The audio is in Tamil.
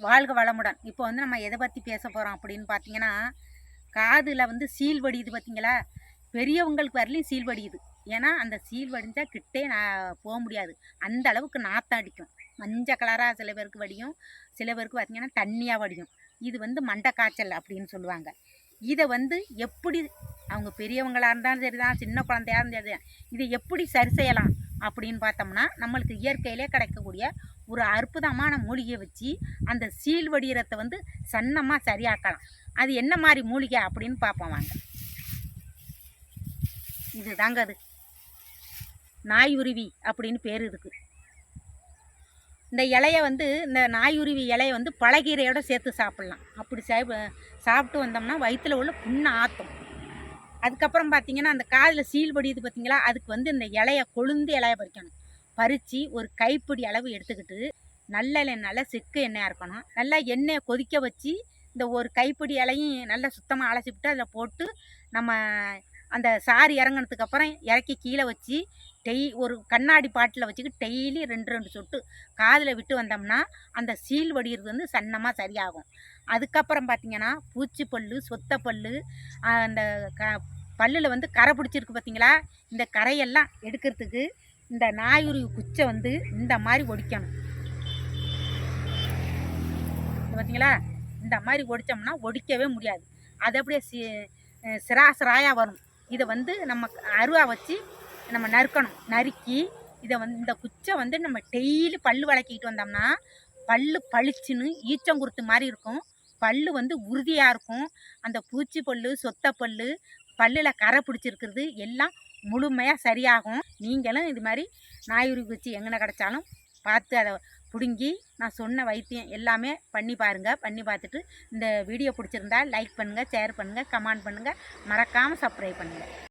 வாழ்க வளமுடன். இப்போ வந்து நம்ம எதை பற்றி பேச போகிறோம் அப்படின்னு பார்த்தீங்கன்னா காதில் வந்து சீல் வடியுது பார்த்தீங்களா பெரியவங்களுக்கு வரலையும் சீல் வடியுது. ஏன்னா அந்த சீல் வடிஞ்சால் கிட்டே நான் போக முடியாது. அந்த அளவுக்கு நாற்றம் அடிக்கும். மஞ்சள் கலராக சில பேருக்கு வடியும். சில பேருக்கு பார்த்திங்கன்னா தண்ணியாக வடியும். இது வந்து மண்டை காய்ச்சல் அப்படின்னு சொல்லுவாங்க. இதை வந்து எப்படி அவங்க பெரியவங்களாக இருந்தாலும் சரி தான் சின்ன குழந்தையாக இருந்தாலும் சரி இதை எப்படி சரி செய்யலாம் அப்படின்னு பார்த்தோம்னா நம்மளுக்கு இயற்கையிலே கிடைக்கக்கூடிய ஒரு அற்புதமான மூலிகையை வச்சு அந்த சீல் வடிகிறத்தை வந்து சன்னமாக சரியாக்கலாம். அது என்ன மாதிரி மூலிகை அப்படின்னு பார்ப்போம் வாங்க. இது தாங்க அது. நாயுருவி அப்படின்னு பேர் இருக்கு. இந்த இலைய வந்து இந்த நாயுருவி இலைய வந்து பழகீரையோட சேர்த்து சாப்பிட்லாம். அப்படி சாப்பிட்டு வந்தோம்னா வயிற்றில் உள்ள புண்ணு ஆற்றும் அதுக்கப்புறம் பார்த்தீங்கன்னா அந்த காதில் சீல் வடியுது பார்த்தீங்களா அதுக்கு வந்து இந்த இலைய கொழுந்து இலைய பறிக்கணும். பறித்து ஒரு கைப்பிடி அளவு எடுத்துக்கிட்டு நல்ல நல்லா செக்கு எண்ணெயாக இருக்கணும். நல்லா எண்ணெயை கொதிக்க வச்சு இந்த ஒரு கைப்பிடி இலையும் நல்லா சுத்தமாக அலசிவிட்டு அதில் போட்டு நம்ம அந்த சாறு இறங்குனதுக்கு அப்புறம் இறக்கி கீழே வச்சு டெய் ஒரு கண்ணாடி பாட்டில் வச்சுக்கிட்டு டெய்லி ரெண்டு ரெண்டு சொட்டு காதில் விட்டு வந்தோம்னா அந்த சீல் வடிகிறது வந்து சன்னமாக சரியாகும். அதுக்கப்புறம் பார்த்தீங்கன்னா சொத்த சொத்தைப்பல்லு அந்த க பல்லில் வந்து கரை பிடிச்சிருக்கு பார்த்தீங்களா இந்த கரையெல்லாம் எடுக்கிறதுக்கு இந்த நாயுருவி குச்சை வந்து இந்த மாதிரி ஒடிக்கணும். இது பார்த்தீங்களா இந்த மாதிரி ஒடிச்சோம்னா ஒடிக்கவே முடியாது. அது அப்படியே சி சிரா சிராயாக வரும். இதை வந்து நம்ம அருவா வச்சு நம்ம நறுக்கணும். நறுக்கி இதை வந்து இந்த குச்சை வந்து நம்ம டெய்லி பல் விளக்கிட்டு வந்தோம்னா பல்லு பளிச்சுன்னு ஈச்சங்குருத்து மாதிரி இருக்கும். பல்லு வந்து உறுதியாக இருக்கும். அந்த பூச்சி பல்லு சொத்தை பல்லு பல்லில் கரை பிடிச்சிருக்கிறது எல்லாம் முழுமையாக சரியாகும். நீங்களும் இது மாதிரி நாயுரி குச்சி எங்கே கிடச்சாலும் பார்த்து அதை பிடுங்கி நான் சொன்ன வைத்தியம் எல்லாமே பண்ணி பாருங்கள் பண்ணி பார்த்துட்டு இந்த வீடியோ பிடிச்சிருந்தா லைக் பண்ணுங்கள் ஷேர் பண்ணுங்கள் கமெண்ட் பண்ணுங்கள் மறக்காமல் சப்ஸ்கிரைப் பண்ணுங்கள்